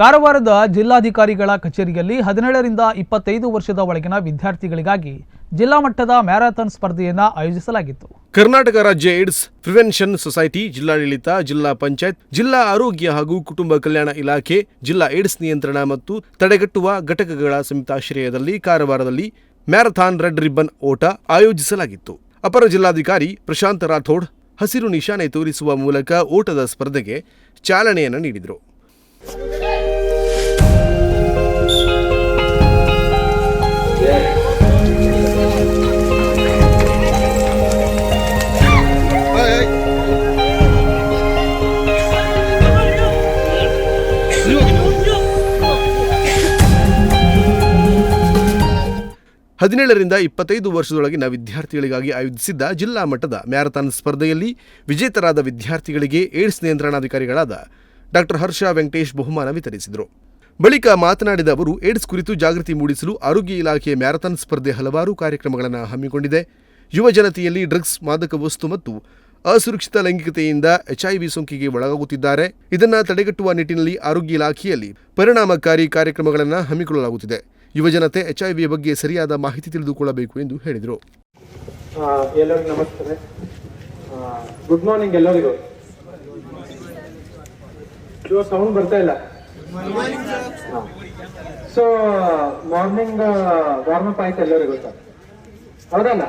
ಕಾರವಾರದ ಜಿಲ್ಲಾಧಿಕಾರಿಗಳ ಕಚೇರಿಯಲ್ಲಿ ಹದಿನೇಳರಿಂದ ಇಪ್ಪತ್ತೈದು ವರ್ಷದ ಒಳಗಿನ ವಿದ್ಯಾರ್ಥಿಗಳಿಗಾಗಿ ಜಿಲ್ಲಾ ಮಟ್ಟದ ಮ್ಯಾರಥಾನ್ ಸ್ಪರ್ಧೆಯನ್ನು ಆಯೋಜಿಸಲಾಗಿತ್ತು. ಕರ್ನಾಟಕ ರಾಜ್ಯ ಏಡ್ಸ್ ಪ್ರಿವೆನ್ಷನ್ ಸೊಸೈಟಿ ಜಿಲ್ಲಾಡಳಿತ, ಜಿಲ್ಲಾ ಪಂಚಾಯತ್, ಜಿಲ್ಲಾ ಆರೋಗ್ಯ ಹಾಗೂ ಕುಟುಂಬ ಕಲ್ಯಾಣ ಇಲಾಖೆ, ಜಿಲ್ಲಾ ಏಡ್ಸ್ ನಿಯಂತ್ರಣ ಮತ್ತು ತಡೆಗಟ್ಟುವ ಘಟಕಗಳ ಸಂಯುಕ್ತಾಶ್ರಯದಲ್ಲಿ ಕಾರವಾರದಲ್ಲಿ ಮ್ಯಾರಥಾನ್ ರೆಡ್ ರಿಬ್ಬನ್ ಓಟ ಆಯೋಜಿಸಲಾಗಿತ್ತು. ಅಪರ ಜಿಲ್ಲಾಧಿಕಾರಿ ಪ್ರಶಾಂತ್ ರಾಥೋಡ್ ಹಸಿರು ನಿಶಾನೆ ತೋರಿಸುವ ಮೂಲಕ ಓಟದ ಸ್ಪರ್ಧೆಗೆ ಚಾಲನೆಯನ್ನು ನೀಡಿದರು. ಹದಿನೇಳರಿಂದ ಇಪ್ಪತ್ತೈದು ವರ್ಷದೊಳಗಿನ ವಿದ್ಯಾರ್ಥಿಗಳಿಗಾಗಿ ಆಯೋಜಿಸಿದ್ದ ಜಿಲ್ಲಾ ಮಟ್ಟದ ಮ್ಯಾರಥಾನ್ ಸ್ಪರ್ಧೆಯಲ್ಲಿ ವಿಜೇತರಾದ ವಿದ್ಯಾರ್ಥಿಗಳಿಗೆ ಏಡ್ಸ್ ನಿಯಂತ್ರಣಾಧಿಕಾರಿಗಳಾದ ಡಾಕ್ಟರ್ ಹರ್ಷ ವೆಂಕಟೇಶ್ ಬಹುಮಾನ ವಿತರಿಸಿದರು. ಬಳಿಕ ಮಾತನಾಡಿದ ಅವರು, ಏಡ್ಸ್ ಕುರಿತು ಜಾಗೃತಿ ಮೂಡಿಸಲು ಆರೋಗ್ಯ ಇಲಾಖೆಯ ಮ್ಯಾರಥಾನ್ ಸ್ಪರ್ಧೆ ಹಲವಾರು ಕಾರ್ಯಕ್ರಮಗಳನ್ನು ಹಮ್ಮಿಕೊಂಡಿದೆ. ಯುವ ಜನತೆಯಲ್ಲಿ ಡ್ರಗ್ಸ್, ಮಾದಕ ವಸ್ತು ಮತ್ತು ಅಸುರಕ್ಷಿತ ಲೈಂಗಿಕತೆಯಿಂದ ಎಚ್ಐವಿ ಸೋಂಕಿಗೆ ಒಳಗಾಗುತ್ತಿದ್ದಾರೆ. ಇದನ್ನು ತಡೆಗಟ್ಟುವ ನಿಟ್ಟಿನಲ್ಲಿ ಆರೋಗ್ಯ ಇಲಾಖೆಯಲ್ಲಿ ಪರಿಣಾಮಕಾರಿ ಕಾರ್ಯಕ್ರಮಗಳನ್ನು ಹಮ್ಮಿಕೊಳ್ಳಲಾಗುತ್ತಿದೆ. ಯುವಜನತೆ ವಿ ಬಗ್ಗೆ ಸರಿಯಾದ ಮಾಹಿತಿ ತಿಳಿದುಕೊಳ್ಳಬೇಕು ಎಂದು ಹೇಳಿದರು. ಎಲ್ಲರಿಗೂ ನಮಸ್ಕಾರ ಗುಡ್ ಮಾರ್ನಿಂಗ್ ಎಲ್ಲರಿಗೂ. ಸೌಂಡ್ ಬರ್ತಾ ಇಲ್ಲ. ಸೊ ಮಾರ್ನಿಂಗ್ ವಾರ್ಮಪ್ ಆಯ್ತು ಎಲ್ಲರಿಗೂ ಸರ್. ಹೌದಲ್ಲ?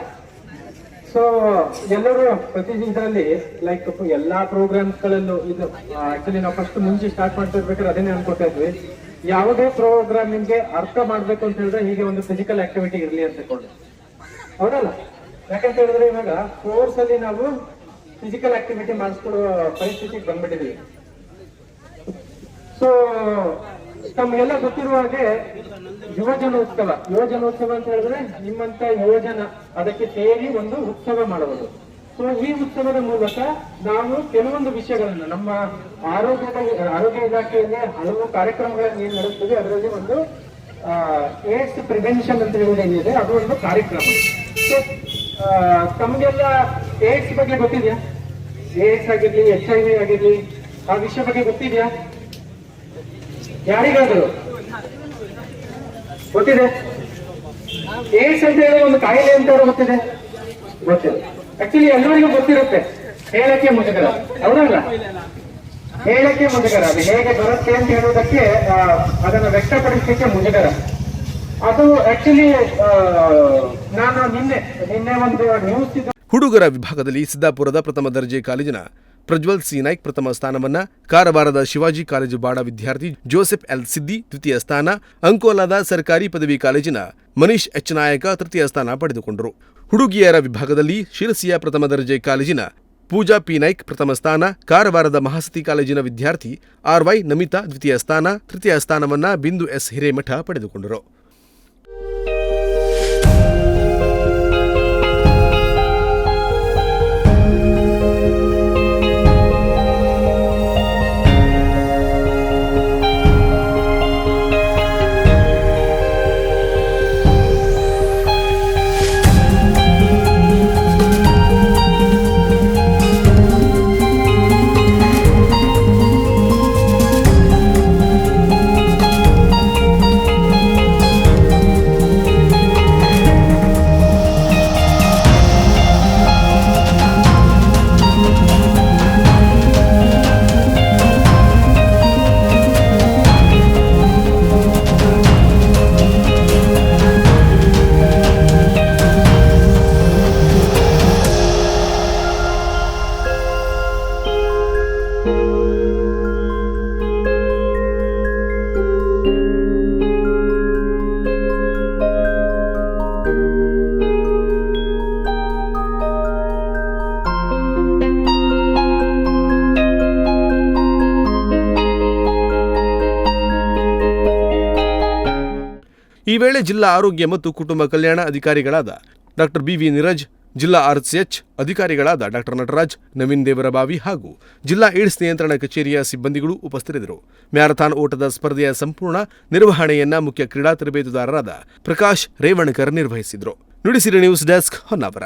ಸೊ ಎಲ್ಲರೂ ಪ್ರತಿ ಇದರಲ್ಲಿ ಲೈಕ್ ಎಲ್ಲಾ ಪ್ರೋಗ್ರಾಮ್ಸ್ ಗಳಲ್ಲೂ ಇದು ಆಕ್ಚುಲಿ ನಾವು ಫಸ್ಟ್ ಮುಂಚೆ ಸ್ಟಾರ್ಟ್ ಮಾಡ್ತಾ ಇರ್ಬೇಕಾದ್ರೆ ಅದನ್ನೇ ಅನ್ಕೊತಾ ಇದ್ವಿ. ಯಾವುದೇ ಪ್ರೋಗ್ರಾಮ್ ನಿಮ್ಗೆ ಅರ್ಥ ಮಾಡ್ಬೇಕು ಅಂತ ಹೇಳಿದ್ರೆ ಹೀಗೆ ಒಂದು ಫಿಸಿಕಲ್ ಆಕ್ಟಿವಿಟಿ ಇರಲಿ ಅಂತ ಕೊಂಡು ಹೌದಲ್ಲ? ಯಾಕಂತ ಹೇಳಿದ್ರೆ ಇವಾಗ ಕೋರ್ಸ್ ಅಲ್ಲಿ ನಾವು ಫಿಸಿಕಲ್ ಆಕ್ಟಿವಿಟಿ ಮಾಡಿಸ್ಕೊಳ್ಳುವ ಪರಿಸ್ಥಿತಿಗೆ ಬಂದ್ಬಿಟ್ಟಿದೀವಿ. ಸೊ ತಮಗೆಲ್ಲ ಗೊತ್ತಿರುವ ಹಾಗೆ ಯುವಜನೋತ್ಸವ ಯುವಜನೋತ್ಸವ ಅಂತ ಹೇಳಿದ್ರೆ ನಿಮ್ಮಂತ ಯುವಜನ ಅದಕ್ಕೆ ಸೇರಿ ಒಂದು ಉತ್ಸವ ಮಾಡುವುದು. ಸೊ ಈ ಉತ್ಸವದ ಮೂಲಕ ನಾವು ಕೆಲವೊಂದು ವಿಷಯಗಳನ್ನು, ನಮ್ಮ ಆರೋಗ್ಯದ ಆರೋಗ್ಯ ಇಲಾಖೆಯಲ್ಲಿ ಹಲವು ಕಾರ್ಯಕ್ರಮಗಳನ್ನು ಏನ್ ನಡೆಸ್ತೀವಿ ಅದರಲ್ಲಿ ಒಂದು ಏಡ್ಸ್ ಪ್ರಿವೆನ್ಷನ್ ಅಂತ ಹೇಳೋದು ಏನಿದೆ, ಅದು ಒಂದು ಕಾರ್ಯಕ್ರಮ. ಸೊ ತಮಗೆಲ್ಲ ಏಡ್ಸ್ ಬಗ್ಗೆ ಗೊತ್ತಿದೆಯಾ? ಏಡ್ಸ್ ಆಗಿರ್ಲಿ ಎಚ್ ಐ ವಿ ಆಗಿರ್ಲಿ, ಆ ವಿಷಯ ಬಗ್ಗೆ ಗೊತ್ತಿದೆಯಾ? ಯಾರಿಗಾದ್ರು ಗೊತ್ತಿದೆ? ಏಡ್ಸ್ ಅಂತ ಹೇಳಿ ಒಂದು ಕಾಯಿಲೆ ಅಂತ ಹೇಳಿ ಗೊತ್ತಿದೆ? ಗೊತ್ತಿದೆ ಆಕ್ಚುಲಿ ಎಲ್ಲರಿಗೂ ಗೊತ್ತಿರುತ್ತೆ. ಹೇಳಕ್ಕೆ ಮುಜುಗರ. ಹೌದಲ್ಲ ಹೇಳಕ್ಕೆ ಮುಜುಗರ. ಅದು ಹೇಗೆ ಬರುತ್ತೆ ಅಂತ ಹೇಳುವುದಕ್ಕೆ ಅದನ್ನು ವ್ಯಕ್ತಪಡಿಸಲಿಕ್ಕೆ ಮುಜುಗರ. ಅದು ಆಕ್ಚುಲಿ ನಾನು ನಿನ್ನೆ ನಿನ್ನೆ ಒಂದು ನ್ಯೂಸ್ ಹುಡುಗರ ವಿಭಾಗದಲ್ಲಿ ಸಿದ್ದಾಪುರದ ಪ್ರಥಮ ದರ್ಜೆ ಕಾಲೇಜಿನ ಪ್ರಜ್ವಲ್ ಸಿ. ನಾಯ್ಕ್ ಪ್ರಥಮ ಸ್ಥಾನವನ್ನ, ಕಾರವಾರದ ಶಿವಾಜಿ ಕಾಲೇಜು ಬಾಡ ವಿದ್ಯಾರ್ಥಿ ಜೋಸೆಫ್ ಎಲ್. ಸಿದ್ದಿ ದ್ವಿತೀಯ ಸ್ಥಾನ, ಅಂಕೋಲಾದ ಸರ್ಕಾರಿ ಪದವಿ ಕಾಲೇಜಿನ ಮನೀಶ್ ಎಚ್. ನಾಯಕ ತೃತೀಯ ಸ್ಥಾನ ಪಡೆದುಕೊಂಡರು. ಹುಡುಗಿಯರ ವಿಭಾಗದಲ್ಲಿ ಶಿರಸಿಯ ಪ್ರಥಮ ದರ್ಜೆ ಕಾಲೇಜಿನ ಪೂಜಾ ಪಿ. ನಾಯ್ಕ್ ಪ್ರಥಮ ಸ್ಥಾನ, ಕಾರವಾರದ ಮಹಾಸತಿ ಕಾಲೇಜಿನ ವಿದ್ಯಾರ್ಥಿ ಆರ್. ವೈ. ನಮಿತಾ ದ್ವಿತೀಯ ಸ್ಥಾನ, ತೃತೀಯ ಸ್ಥಾನವನ್ನ ಬಿಂದು ಎಸ್. ಹಿರೇಮಠ ಪಡೆದುಕೊಂಡರು. ಈ ವೇಳೆ ಜಿಲ್ಲಾ ಆರೋಗ್ಯ ಮತ್ತು ಕುಟುಂಬ ಕಲ್ಯಾಣ ಅಧಿಕಾರಿಗಳಾದ ಡಾಕ್ಟರ್ ಬಿವಿ ನಿರಜ್, ಜಿಲ್ಲಾ ಆರ್ಸಿಎಚ್ ಅಧಿಕಾರಿಗಳಾದ ಡಾಕ್ಟರ್ ನಟರಾಜ್, ನವೀನ್ ದೇವರಬಾವಿ ಹಾಗೂ ಜಿಲ್ಲಾ ಏಡ್ಸ್ ನಿಯಂತ್ರಣ ಕಚೇರಿಯ ಸಿಬ್ಬಂದಿಗಳು ಉಪಸ್ಥಿತರಿದ್ದರು. ಮ್ಯಾರಥಾನ್ ಓಟದ ಸ್ಪರ್ಧೆಯ ಸಂಪೂರ್ಣ ನಿರ್ವಹಣೆಯನ್ನ ಮುಖ್ಯ ಕ್ರೀಡಾ ತರಬೇತುದಾರರಾದ ಪ್ರಕಾಶ್ ರೇವಣಕರ್ ನಿರ್ವಹಿಸಿದರು. Nudisiri news desk Honnavar.